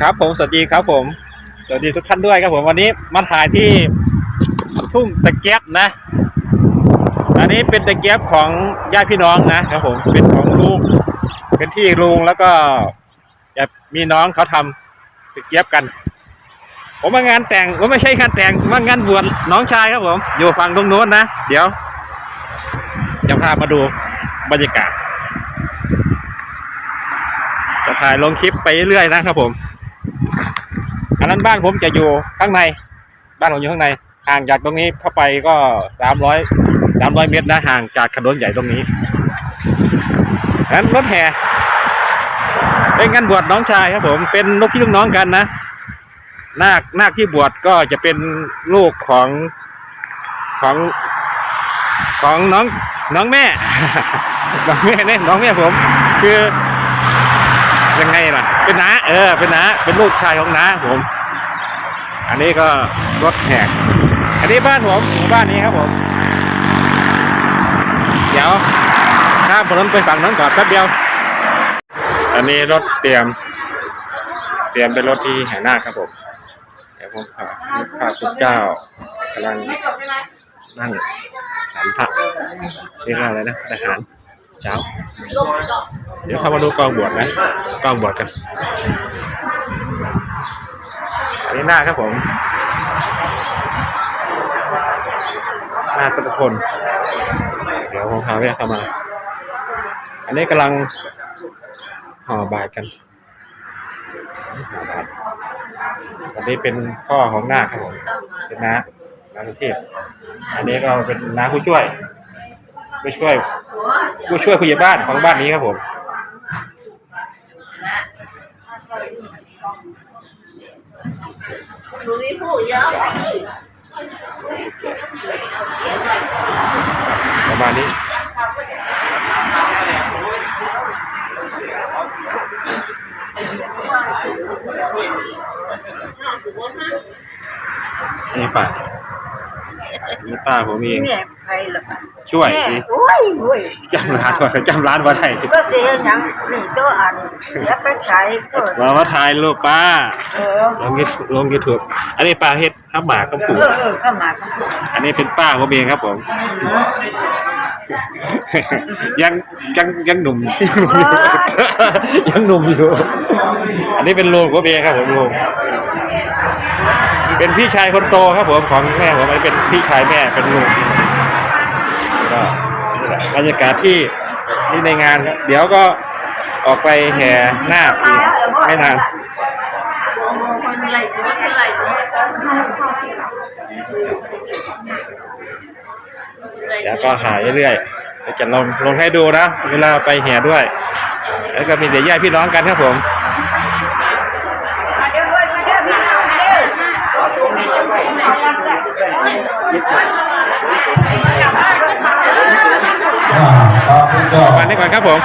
ครับผมสวัสดีครับผมสวัสดีทุกท่านด้วยครับผมวันนี้มาถ่ายที่ทุ่งตะเกียบนะ อันนี้เป็นตะเกียบของญาติพี่น้องนะครับผมเป็นของลุงเป็นที่ลุงแล้วก็มีน้องเขาทำตะเกียบกัน ผมมางานแต่งผมไม่ใช่งานแต่งมางานบวชน้องชายครับผม อยู่ฝั่งตรงโน้นนะเดี๋ยวจะพามาดูบรรยากาศจะถ่ายลงคลิปไปเรื่อยๆนะครับผม อันนั้นบ้านผมจะอยู่ข้างใน บ้านผมอยู่ข้างใน ห่างจากตรงนี้เข้าไปก็สามร้อยสามร้อยเมตรนะห่างจากถนนใหญ่ตรงนี้อันนั้นรถแห่เป็นงานบวชน้องชายครับ ผมเป็นลูกพี่ลูกน้องกันนะนาคนาคที่บวชก็จะเป็นลูกของของของน้องน้องแม่ น้องแม่เนี่ยน้องแม่ผม คือ ไงล่ะ เป็นน้าเออ เป็นน้าเป็นลูกชายของน้าผม อันนี้ก็รถแหกอันนี้บ้านผมบ้านนี้ครับผม เดี๋ยวข้ามถนนไปฝั่งนั้นก่อนแป๊บเดียว อันนี้รถเตรียม เตรียมเป็นรถที่แห่นาครับผมเดี๋ยวผมพาพาคุณเจ้ากำลังนั่งฉันผักเรียกว่าอะไรนะทหาร เช้า เดี๋ยวเข้ามาดูกองบวชนะกองบวชกันอันนี้หน้าครับผม หน้าพุทธพลเดี๋ยวผมพาแวะเข้ามา อันนี้กำลังห่อบาตรกันห่อบาตรอันนี้เป็นพ่อของหน้าคครับผมเป็นน้าน้าสุเทพอันนี้ก็เป็นน้าผู้ช่วย ผู้ช่วยผู้ช่วยผู้ใหญ่บ้านของบ้านนี้ครับผมหนูมีผู้เยอะประมาณนี้นี่ป้านี่ป้าผมเอง แม่ไปละค่ะช่วยแม่สิโอ้ยโอ้ยจำร้านว่าจำร้านว่าไทยก็เจอหยังนี่ตัวอันเสียไปใช้ตัวมาว่าถ่ายรูปป้าเออลงยูลงยูทูบอันนี้ป้าเฮ็ดข้าวหมากข้าวผูเออเออเข้ามาเข้ามาอันนี้เป็นป้าผมเองครับผมยังยังยังหนุ่ม ยังหนุ่มอยู่ อันนี้เป็นลุงผมเองครับผมลุงเป็นพี่ชายคนโตครับผมของแม่ผมอันนี้เป็นพี่ชายแม่เป็นลุง ก็นี่แหละบรรยากาศที่ที่ในงานครับ เดี๋ยวก็ออกไปแห่หน้าคอีกไม่นานคนไหลคนไหลเดี๋ยวก็หาเรื่อยๆจะลงลงให้ดูนะ เวลาไปแห่ด้วย แล้วก็มีเดี๋ยวญาติพี่น้องกันครับผม ประมาณนี้ก่อนครับผม